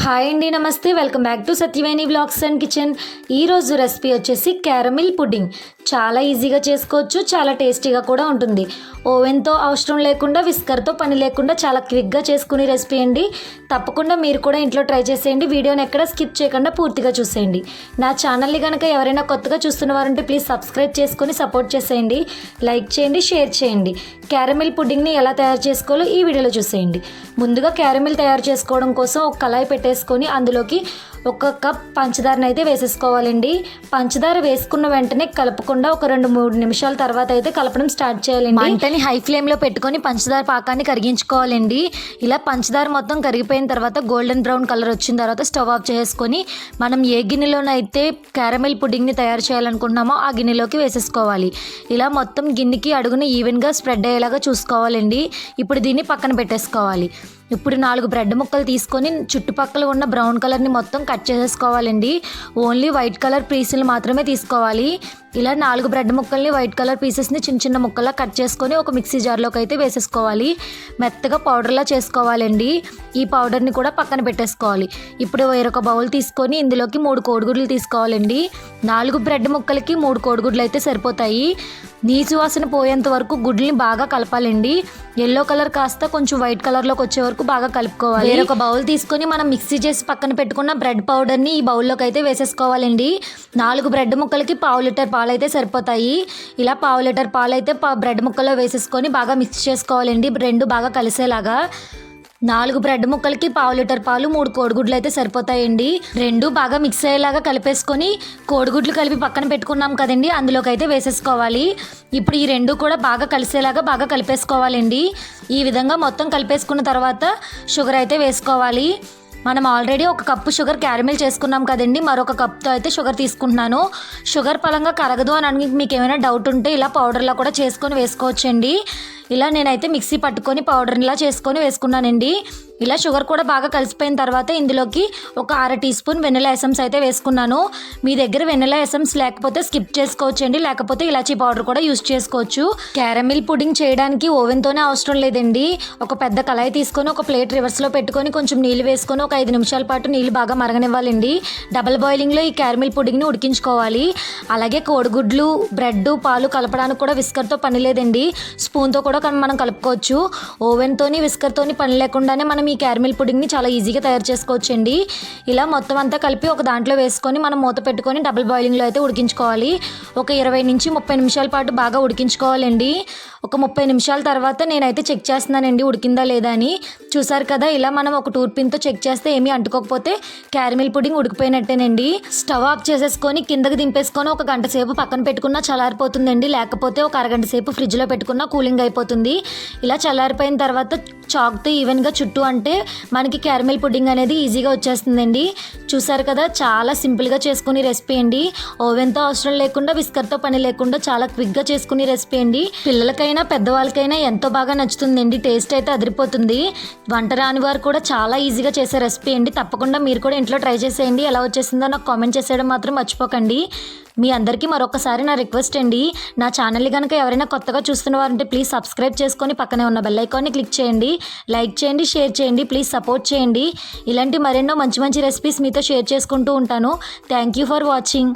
Hi అండి నమస్తే. Welcome back to Satyaveni blogs and kitchen. ఈరోజు రెసిపీ వచ్చేసి క్యారమిల్ పుడ్డింగ్. చాలా ఈజీగా చేసుకోవచ్చు చాలా టేస్టీగా కూడా ఉంటుంది. ఓవెన్తో అవసరం లేకుండా విస్కర్తో పని లేకుండా చాలా క్విక్గా చేసుకునే రెసిపీ అండి. తప్పకుండా మీరు కూడా ఇంట్లో ట్రై చేసేయండి. వీడియోని ఎక్కడ స్కిప్ చేయకుండా పూర్తిగా చూసేయండి. నా ఛానల్ని కనుక ఎవరైనా కొత్తగా చూస్తున్న వారంటే ప్లీజ్ సబ్స్క్రైబ్ చేసుకొని సపోర్ట్ చేసేయండి. లైక్ చేయండి షేర్ చేయండి. క్యారమిల్ పుడ్డింగ్ని ఎలా తయారు చేసుకోవాలో ఈ వీడియోలో చూసేయండి. ముందుగా క్యారమిల్ తయారు చేసుకోవడం కోసం ఒక కళాయి పెట్టేసుకొని అందులోకి ఒక కప్ పంచదారని అయితే వేసేసుకోవాలండి. పంచదార వేసుకున్న వెంటనే కలపకుండా ఒక రెండు మూడు నిమిషాల తర్వాత అయితే కలపడం స్టార్ట్ చేయాలండి. మంటని హై ఫ్లేమ్లో పెట్టుకొని పంచదార పాకాన్ని కరిగించుకోవాలండి. ఇలా పంచదార మొత్తం కరిగిపోయిన తర్వాత గోల్డెన్ బ్రౌన్ కలర్ వచ్చిన తర్వాత స్టవ్ ఆఫ్ చేసుకొని మనం ఏ గిన్నెలోనైతే క్యారమెల్ పుడ్డింగ్ని తయారు చేయాలనుకుంటున్నామో ఆ గిన్నెలోకి వేసేసుకోవాలి. ఇలా మొత్తం గిన్నెకి అడుగున ఈవెన్గా స్ప్రెడ్ అయ్యేలాగా చూసుకోవాలండి. ఇప్పుడు దీన్ని పక్కన పెట్టేసుకోవాలి. ఇప్పుడు నాలుగు బ్రెడ్ ముక్కలు తీసుకొని చుట్టుపక్కల ఉన్న బ్రౌన్ కలర్ని మొత్తం కట్ చేసేసుకోవాలండి. ఓన్లీ వైట్ కలర్ పీసులు మాత్రమే తీసుకోవాలి. ఇలా నాలుగు బ్రెడ్ ముక్కల్ని వైట్ కలర్ పీసెస్ని చిన్న చిన్న ముక్కల్లా కట్ చేసుకొని ఒక మిక్సీ జార్లోకి అయితే వేసేసుకోవాలి. మెత్తగా పౌడర్లా చేసుకోవాలండి. ఈ పౌడర్ని కూడా పక్కన పెట్టేసుకోవాలి. ఇప్పుడు వేరొక బౌల్ తీసుకొని ఇందులోకి మూడు కోడిగుడ్లు తీసుకోవాలండి. నాలుగు బ్రెడ్ ముక్కలకి మూడు కోడిగుడ్లు అయితే సరిపోతాయి. నీచు వాసన పోయేంత వరకు గుడ్లని బాగా కలపాలండి. ఎల్లో కలర్ కాస్త కొంచెం వైట్ కలర్లోకి వచ్చే వరకు బాగా కలుపుకోవాలి. ఒక బౌల్ తీసుకొని మనం మిక్సీ చేసి పక్కన పెట్టుకున్న బ్రెడ్ పౌడర్ని ఈ బౌల్లోకి అయితే వేసేసుకోవాలండి. నాలుగు బ్రెడ్ ముక్కలకి పావు లీటర్ పాలు అయితే సరిపోతాయి. ఇలా పావు లీటర్ పాలు అయితే పా- బ్రెడ్ ముక్కల్లో వేసేసుకొని బాగా మిక్స్ చేసుకోవాలండి. రెండు బాగా కలిసేలాగా. నాలుగు బ్రెడ్ ముక్కలకి పావు లీటర్ పాలు మూడు కోడిగుడ్లు అయితే సరిపోతాయండి. రెండు బాగా మిక్స్ అయ్యేలాగా కలిపేసుకొని కోడిగుడ్లు కలిపి పక్కన పెట్టుకున్నాం కదండి అందులోకి అయితే వేసేసుకోవాలి. ఇప్పుడు ఈ రెండు కూడా బాగా కలిసేలాగా బాగా కలిపేసుకోవాలండి. ఈ విధంగా మొత్తం కలిపేసుకున్న తర్వాత షుగర్ అయితే వేసుకోవాలి. మనం ఆల్రెడీ ఒక కప్పు షుగర్ క్యారమిల్ చేసుకున్నాం కదండి మరొక కప్తో అయితే షుగర్ తీసుకుంటున్నాను. షుగర్ పరంగా కరగదు అని మీకు ఏమైనా డౌట్ ఉంటే ఇలా పౌడర్లా కూడా చేసుకొని వేసుకోవచ్చండి. ఇలా నేనైతే మిక్సీ పట్టుకొని పౌడర్లా చేసుకొని వేసుకున్నానండి. ఇలా షుగర్ కూడా బాగా కలిసిపోయిన తర్వాత ఇందులోకి ఒక అర టీ స్పూన్ వెనిలా ఎసమ్స్ అయితే వేసుకున్నాను. మీ దగ్గర వెనిలా ఎసమ్స్ లేకపోతే స్కిప్ చేసుకోవచ్చండి. లేకపోతే ఇలాచీ పౌడర్ కూడా యూస్ చేసుకోవచ్చు. క్యారమిల్ పుడింగ్ చేయడానికి ఓవెన్తోనే అవసరం లేదండి. ఒక పెద్ద కళాయి తీసుకొని ఒక ప్లేట్ రివర్స్లో పెట్టుకొని కొంచెం నీళ్ళు వేసుకొని ఒక ఐదు నిమిషాల పాటు నీళ్ళు బాగా మరగనివ్వాలండి. డబల్ బాయిలింగ్లో ఈ క్యారమిల్ పుడింగ్ని ఉడికించుకోవాలి. అలాగే కోడిగుడ్లు బ్రెడ్ పాలు కలపడానికి కూడా విస్కర్తో పని లేదండి. స్పూన్తో కూడా మనం కలుపుకోవచ్చు. ఓవెన్తోని విస్కర్తోని పని లేకుండానే మనం ఈ క్యారమిల్ పుడింగ్ని చాలా ఈజీగా తయారు చేసుకోవచ్చండి. ఇలా మొత్తం అంతా కలిపి ఒక దాంట్లో వేసుకొని మనం మూత పెట్టుకొని డబుల్ బాయిలింగ్లో అయితే ఉడికించుకోవాలి. ఒక ఇరవై నుంచి ముప్పై నిమిషాల పాటు బాగా ఉడికించుకోవాలండి. ఒక ముప్పై నిమిషాల తర్వాత నేనైతే చెక్ చేస్తున్నానండి ఉడికిందా లేదా అని. చూసారు కదా ఇలా మనం ఒక టూర్ పిన్తో చెక్ చేస్తే ఏమీ అంటుకోకపోతే క్యారమిల్ పుడింగ్ ఉడికిపోయినట్టేనండి. స్టవ్ ఆఫ్ చేసేసుకొని కిందకి దింపేసుకొని ఒక గంట సేపు పక్కన పెట్టుకున్నా చల్లారిపోతుందండి. లేకపోతే ఒక అరగంట సేపు ఫ్రిడ్జ్లో పెట్టుకున్నా కూలింగ్ అయిపోతుంది. ఇలా చల్లారిపోయిన తర్వాత చాక్తో ఈవెన్గా చుట్టూ అంటే మనకి క్యారమెల్ పుడ్డింగ్ అనేది ఈజీగా వచ్చేస్తుందండి. చూసారు కదా చాలా సింపుల్గా చేసుకునే రెసిపీ అండి. ఓవెన్తో అవసరం లేకుండా విస్కర్తో పని లేకుండా చాలా క్విక్గా చేసుకునే రెసిపీ అండి. పిల్లలకైనా పెద్దవాళ్ళకైనా ఎంతో బాగా నచ్చుతుందండి. టేస్ట్ అయితే అదిరిపోతుంది. వంట రాని వారు కూడా చాలా ఈజీగా చేసే రెసిపీ అండి. తప్పకుండా మీరు కూడా ఇంట్లో ట్రై చేసేయండి. ఎలా వచ్చేసిందో నాకు కామెంట్ చేసేయడం మాత్రం మర్చిపోకండి. మీ అందరికీ మరొకసారి నా రిక్వెస్ట్ అండి. నా ఛానల్ని కనుక ఎవరైనా కొత్తగా చూస్తున్న వారంటే ప్లీజ్ సబ్స్క్రైబ్ చేసుకొని పక్కనే ఉన్న బెల్ ఐకాన్ని క్లిక్ చేయండి. లైక్ చేయండి షేర్ చేయండి ప్లీజ్ సపోర్ట్ చేయండి. ఇలాంటి మరెన్నో మంచి మంచి రెసిపీస్ మీతో షేర్ చేసుకుంటూ ఉంటాను. Thank you for watching